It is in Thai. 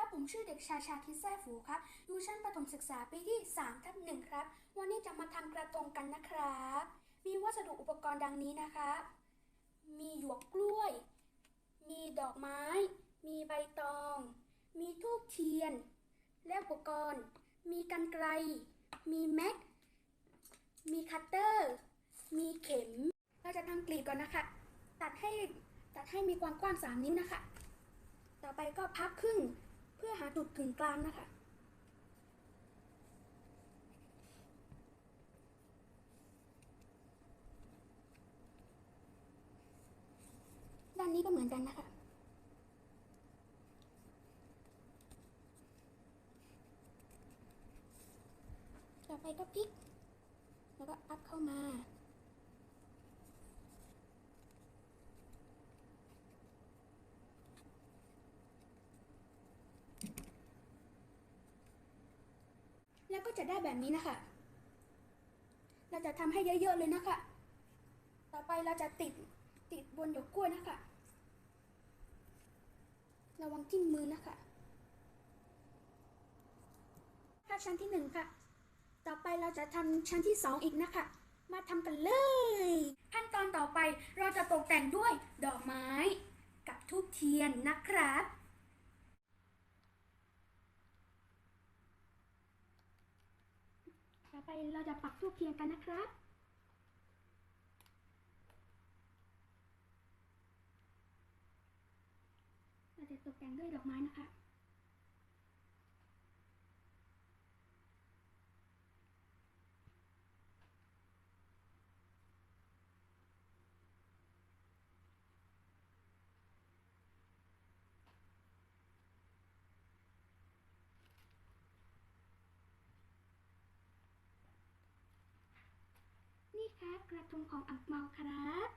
ครับ ผมชื่อเด็กชายชาคิดแซ่ฝูครับ อยู่ชั้นประถมศึกษาปีที่3ทับหนึ่งครับ วันนี้จะมาทำกระทงกันนะครับ มีวัสดุอุปกรณ์ดังนี้นะครับ มีหยวกกล้วย มีดอกไม้ มีใบตอง มีทูบเทียน และอุปกรณ์ มีกันไกรมีแม็ก มีคัตเตอร์ มีเข็ม เราจะทำกลีบก่อนนะคะ ตัดให้ตัดให้มีความกว้าง 3 นิ้วนะคะ ต่อไปก็พับครึ่ง เพื่อหาจุดกึ่งกลางนะคะ ด้านนี้ก็เหมือนกันนะคะต่อไปก็พลิก แล้วก็พับเข้ามา แล้วก็จะได้แบบนี้นะคะ เราจะทำให้เยอะๆเลยนะคะ ต่อไปเราจะติดติดบนหยวกกล้วยนะคะ ระวังทิ่มมือนะคะถ้าชั้นที่หนึ่งค่ะ ต่อไปเราจะทำชั้นที่สองอีกนะคะ มาทำกันเลย ขั้นตอนต่อไปเราจะตกแต่งด้วยดอกไม้ กับทูบเทียนนะครับ ต่อ ไปเราจะปักทูบเทียนกันนะครับ เราจะตกแต่งด้วยดอกไม้นะคะ ครับ กระทงของอังเมาครับ